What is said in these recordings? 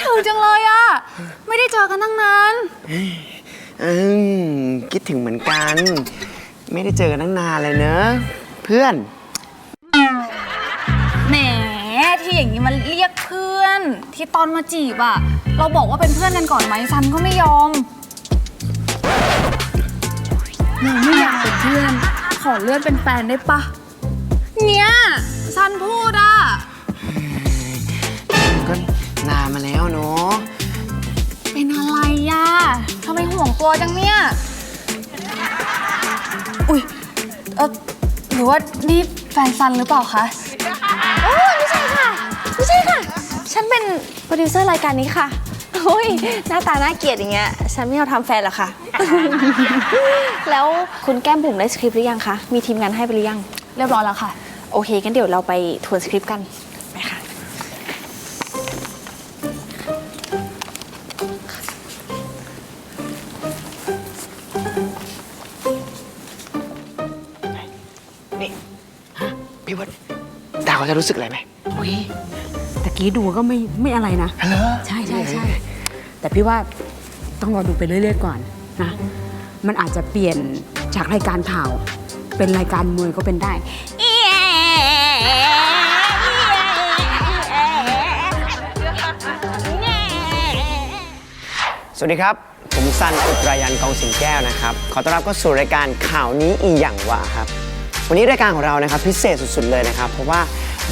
ถึงจังเลยอะไม่ได้เจอกันตั้งนาน อืมคิดถึงเหมือนกัน ไม่ได้เจอกันตั้งนานเลยเนอะเพื่อน แหมที่อย่างนี้มันเรียกเพื่อน ที่ตอนมาจีบอะเราบอกว่าเป็นเพื่อนกันก่อนไหมซันก็ไม่ยอมเราไม่อยากเป็นเพื่อน ขอเลื่อนเป็นแฟนได้ปะ เนี่ยซันพูดอะก็นานมาแล้วำไมห่วงตัวจังเนี่ย อุ้ยเออหรือว่านี่แฟนซันหรือเปล่าคะโอ้ไม่ใช่ค่ะ ไม่ใช่ค่ะ ฉันเป็นโปรดิวเซอร์รายการนี้ค่ะโอ้ยหน้าตาน่าเกลียดอย่างเงี้ย ฉันไม่เอาทำแฟนหรอกค่ะ แล้วคุณแก้มบุ๋มได้สคริปต์หรือยังคะ มีทีมงานให้ไปหรือยัง เรียบร้อยแล้วค่ะ โอเคงั้นเดี๋ยวเราไปทวนสคริปต์กัน นี่ฮะพี่ว่าดาวเขาจะรู้สึกอะไรไหมโอ้ยตะกี้ดูก็ไม่ไม่อะไรนะ เหรอใช่ใช่ใช่แต่พี่ว่าต้องรอดูไปเรื่อยๆก่อนนะ มันอาจจะเปลี่ยนจากรายการข่าว เป็นรายการมวยก็เป็นได้ สวัสดีครับ ผมซันอุตรายันกองสิงแก้วนะครับ ขอต้อนรับเข้าสู่รายการข่าวนี้อีหยังวะครับ วันนี้รายการของเรานะครับพิเศษสุดๆเลยนะครับ เพราะว่า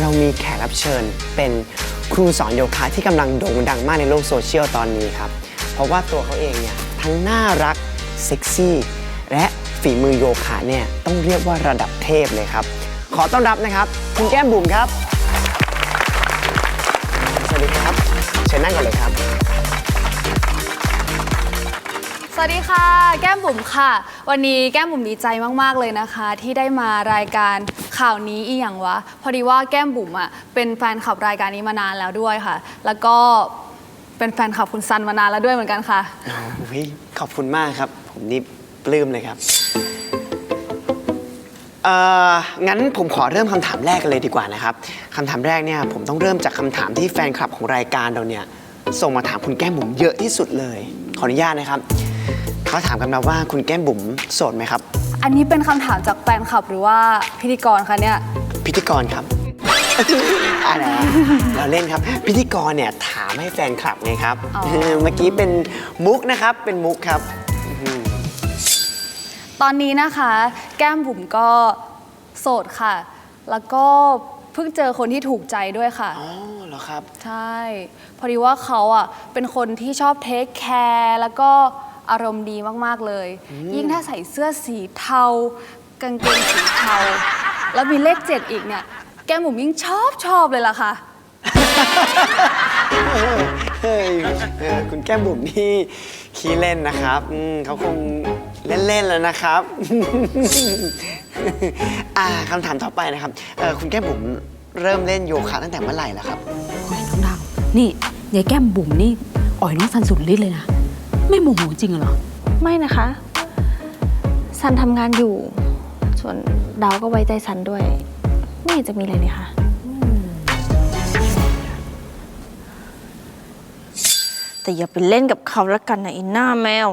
เรามีแขกรับเชิญเป็นครูสอนโยคะที่กำลังโด่งดังมากในโลกโซเชียลตอนนี้ครับ เพราะว่าตัวเขาเองเนี่ยทั้งน่ารักเซ็กซี่ และฝีมือโยคะเนี่ยต้องเรียกว่าระดับเทพเลยครับ ขอต้อนรับนะครับคุณแก้มบุ๋มครับ สวัสดีครับ เชิญนั่งก่อนเลยครับ วัสดีค่ะ แก้มบุ๋มค่ะ วันนี้แก้มบุ๋มดีใจมาก ๆ เลยนะคะ ที่ได้มารายการข่าวนี้อีหยังวะ พอดีว่าแก้มบุ๋มอะเป็นแฟนคลับรายการนี้มานานแล้วด้วยค่ะ แล้วก็เป็นแฟนคลับคุณซันมานานแล้วด้วยเหมือนกันค่ะโอ้ยขอบคุณมากครับ ผมนี่ปลื้มเลยครับเอ่องั้นผมขอเริ่มคำถามแรกกันเลยดีกว่านะครับคำถามแรกเนี่ยผมต้องเริ่มจากคำถามที่แฟนคลับของรายการเราเนี่ยส่งมาถามคุณแก้มบุ๋มเยอะที่สุดเลย ขออนุญาตนะครับ เขาถามกันมาว่าคุณแก้มบุ๋มโสดไหมครับ อันนี้เป็นคำถามจากแฟนคลับหรือว่าพิธีกรคะเนี่ย พิธีกรครับอะไรนะเราเล่นครับ พิธีกรเนี่ยถามให้แฟนคลับไงครับอ๋อเมื่อกี้เป็นมุกนะครับ เป็นมุกครับตอนนี้นะคะ แก้มบุ๋มก็โสดค่ะ แล้วก็เพิ่งเจอคนที่ถูกใจด้วยค่ะ อ๋อเหรอครับ ใช่ พอดีว่าเขาอะเป็นคนที่ชอบเทคแคร์แล้วก็ อารมณ์ดีมากๆเลย ยิ่งถ้าใส่เสื้อสีเทากางเกงสีเทา แล้วมีเลขเจ็ดอีกเนี่ย แก้มบุ๋มยิ่งชอบชอบเลยล่ะค่ะ เฮ้ยเออคุณแก้มบุ๋มนี่ขี้เล่นนะครับอืมเขาคงเล่น ๆ แล้วนะครับ อ่าคำถามต่อไปนะครับเออคุณแก้มบุ๋มเริ่มเล่นโยคะตั้งแต่เมื่อไหร่ล่ะครับ โอ้ยน้องดาวนี่ยายแก้มบุ๋มนี่อ่อยน้องสันสุดฤทธิ์เลยนะ ไม่โมโหจริงเหรอ ไม่นะคะ ซันทำงานอยู่ ส่วนดาวก็ไว้ใจซันด้วย ไม่เห็นจะมีอะไรเลยค่ะ แต่อย่าไปเล่นกับเขาละกันนะอินหน้าแมว